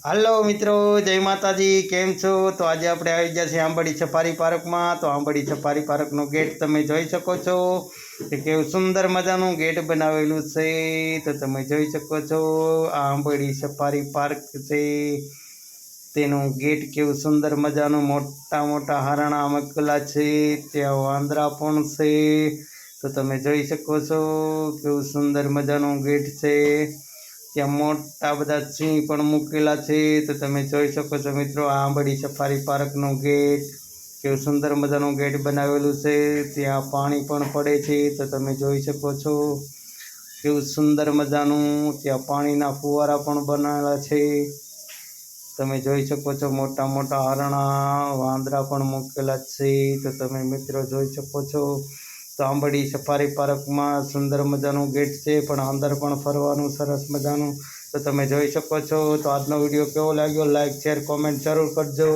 હાલો મિત્રો, જય માતાજી, કેમ છો? તો આજે આપણે આવી ગયા છીએ આંબડી સફારી પાર્કમાં. તો આંબડી સફારી પાર્કનો ગેટ તમે જોઈ શકો છો. કે કેવું સુંદર મજાનું ગેટ બનાવેલું છે. તો તમે જોઈ શકો છો, આ આંબડી સફારી પાર્ક છે. તેનું ગેટ કેવું સુંદર મજાનું, મોટા મોટા હારણા મકલા છે. ત્યાં વાંદરા પણ છે. તો તમે જોઈ શકો છો, કેવું સુંદર મજાનું ગેટ છે. ત્યાં મોટા બધા સિંહ પણ મૂકેલા છે. તો તમે જોઈ શકો છો મિત્રો, આ આંબડી સફારી પાર્કનું ગેટ, કેવું સુંદર મજાનું ગેટ બનાવેલું છે. ત્યાં પાણી પણ પડે છે. તો તમે જોઈ શકો છો કેવું સુંદર મજાનું ત્યાં પાણીના ફુવારા પણ બનાવેલા છે. તમે જોઈ શકો છો મોટા મોટા હરણા, વાંદરા પણ મૂકેલા છે. તો તમે મિત્રો જોઈ શકો છો તો આંબડી સફારી પાર્કમાં સુંદર મજાનું ગેટ છે, પણ અંદર પણ ફરવાનું સરસ મજાનું. તો તમે જોઈ શકો છો. તો આજનો વીડિયો કેવો લાગ્યો? લાઈક શેર કોમેન્ટ જરૂર કરજો.